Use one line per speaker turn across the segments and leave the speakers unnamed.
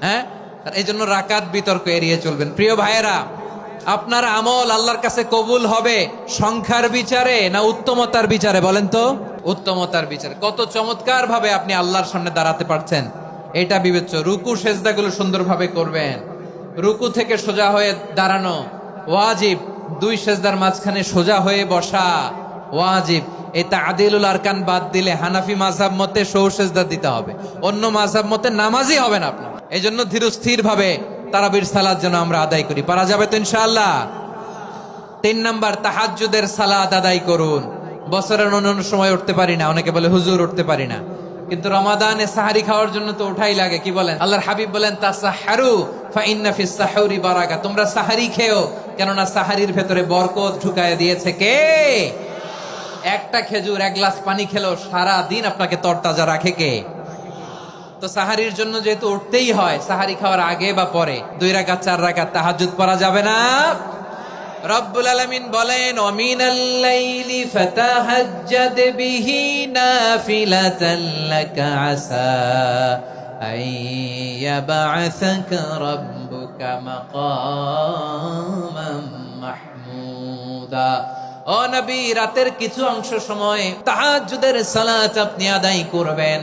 হ্যাঁ? এই জন্য রাকাত বিতর্ক এড়িয়ে চলবেন। প্রিয় ভাইয়েরা, আপনার আমল আল্লাহর কাছে কবুল হবে সংখ্যার বিচারে না উত্তমতার বিচারে, বলেন তো? উত্তমতার বিচারে। কত চমৎকার ভাবে আপনি আল্লাহর সামনে দাঁড়াতে পারছেন। এটা বিবেচ্য। রুকু, সেজদাগুলো সুন্দরভাবে করবেন। রুকু থেকে সোজা হয়ে দাঁড়ানো ওয়াজিব। দুই সেজদার মাঝখানে সোজা হয়ে বসা ওয়াজিব। এই তাদিলুল আরকান বাদ দিলে হানাফি মাঝহাব মতে সৌ সেজদা দিতে হবে। অন্য মাঝহাব মতে নামাজই হবেন আপনার। এই জন্য ধীরস্থির ভাবে তারাবির সালাদ যেন আমরা আদায় করি। পারা যাবে তো ইনশাআল্লাহ? তিন নাম্বার, তাহাজ্জুদের সালাদ আদায় করুন। বছরের অন্য সময় উঠতে পারি না, অনেকে বলে হুজুর উঠতে পারি না। কিন্তু রমাদানে সাহারি খাওয়ার জন্য তো ওঠাই লাগে, কি বলেন? আল্লাহর হাবিব বলেন, তাসাহারু ফাইন্না ফিস সাহুরি বারাকা। তোমরা সাহারি খেও, কেননা সাহারির ভেতরে বরকত ঢুকায় দিয়েছে কে? একটা খেজুর, এক গ্লাস পানি খেলো সারা দিন আপনাকে তরতাজা রাখে কে? তো সাহারির জন্য যেহেতু উঠতেই হয়, সাহারি খাওয়ার আগে বা পরে, দুই রাকাত, চার রাকাত তাহাজ্জুদ পড়া যাবে না। রব্বুল বলেন মাহমুদা। ও নবী, রাতের কিছু অংশ সময় তাহাজ্জুদের সালাত আপনি আদায় করবেন।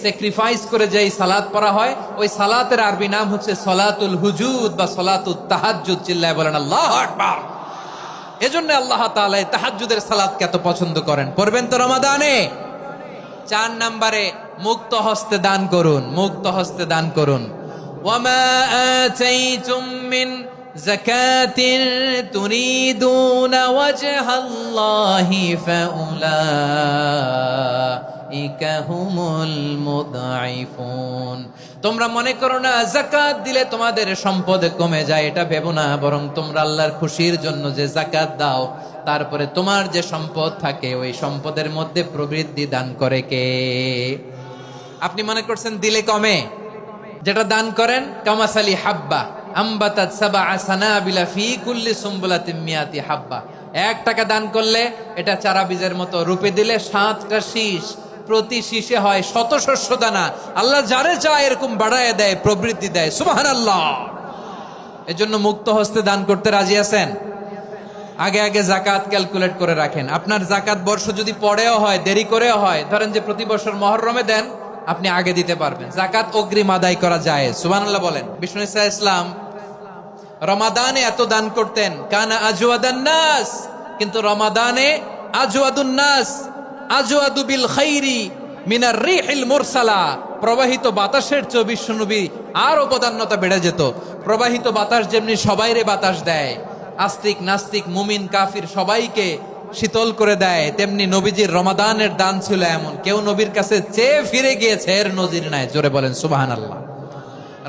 স্যাক্রিফাইস করে যে সালাত পড়া হয়, ওই সালাতের আরবি নাম হচ্ছে সলাতুল হুজুদ বা সলাতুল তাহাজ্জুদ, চিল্লায় বলেন, আল্লাহ আকবার! এজন্য আল্লাহ তাআলা এই তাহাজ্জুদের সালাতকে এত পছন্দ করেন। পড়বেন তো রমাদানে? চার নাম্বারে, মুক্ত হস্তে দান করুন, মুক্ত হস্তে দান করুন। ওয়ামা ওয়াজহাল্লাহি মুদঈফুন তোমরা মনে করো না, জাকাত দিলে তোমাদের সম্পদ কমে যায়, এটা ভেবো না, বরং তোমরা আল্লাহর খুশির জন্য যে জাকাত দাও, তারপরে তোমার যে সম্পদ থাকে, ওই সম্পদের মধ্যে প্রবৃদ্ধি দান করে কে? আপনি মনে করছেন দিলে কমে? যেটা দান করেন, কামাসালি হাব্বা, আম্বাতাত সাবা সানাবিলা ফি কুল্লি সুম্বুলাতিম মিয়াতি হাব্বা। এক টাকা দান করলে, এটা চারা বীজের মতো রূপে দিলে সাতটা শীষ প্রতি শীষে হয় শত শস্য দানা। আল্লাহ যারে চায় এরকম বাড়ায় দেয়, প্রবৃত্তি দেয়। সুবাহান আল্লাহ এজন্য মুক্ত হস্তে দান করতে রাজি আছেন? আগে আগে জাকাত ক্যালকুলেট করে রাখেন। আপনার জাকাত বর্ষ যদি পরেও হয়, দেরি করেও হয়, ধরেন যে প্রতি বছর মহরমে দেন, আপনি আগে দিতে পারবেন। জাকাত অগ্রিম আদায় করা যায়। সুবহানাল্লাহ বলেন। বিষ্ণু ইসা ইসলাম, রমাদানে এত দান করতেন, কানা আজওয়াদান নাস, কিন্তু রমাদানে আজওয়াদুন নাস আজওয়াদু বিল খাইরি মিনার রিহিল মুরসালা। প্রবাহিত বাতাসের চেয়ে বিশ্বনবী আরও প্রধান্যতা বেড়ে যেত। প্রবাহিত বাতাস যেমনি সবাইরে বাতাস দেয়, আস্তিক, নাস্তিক, মুমিন, কাফির সবাইকে শীতল করে দেয়, তেমনি নবীজির রমাদানের দান ছিল এমন। কেউ নবীর কাছে চেয়ে ফিরে গিয়েছে, এর নজির নাই। জোরে বলেন সুবাহান আল্লাহ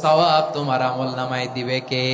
সওয়াব তোমার আমল নামায় দিবে কে?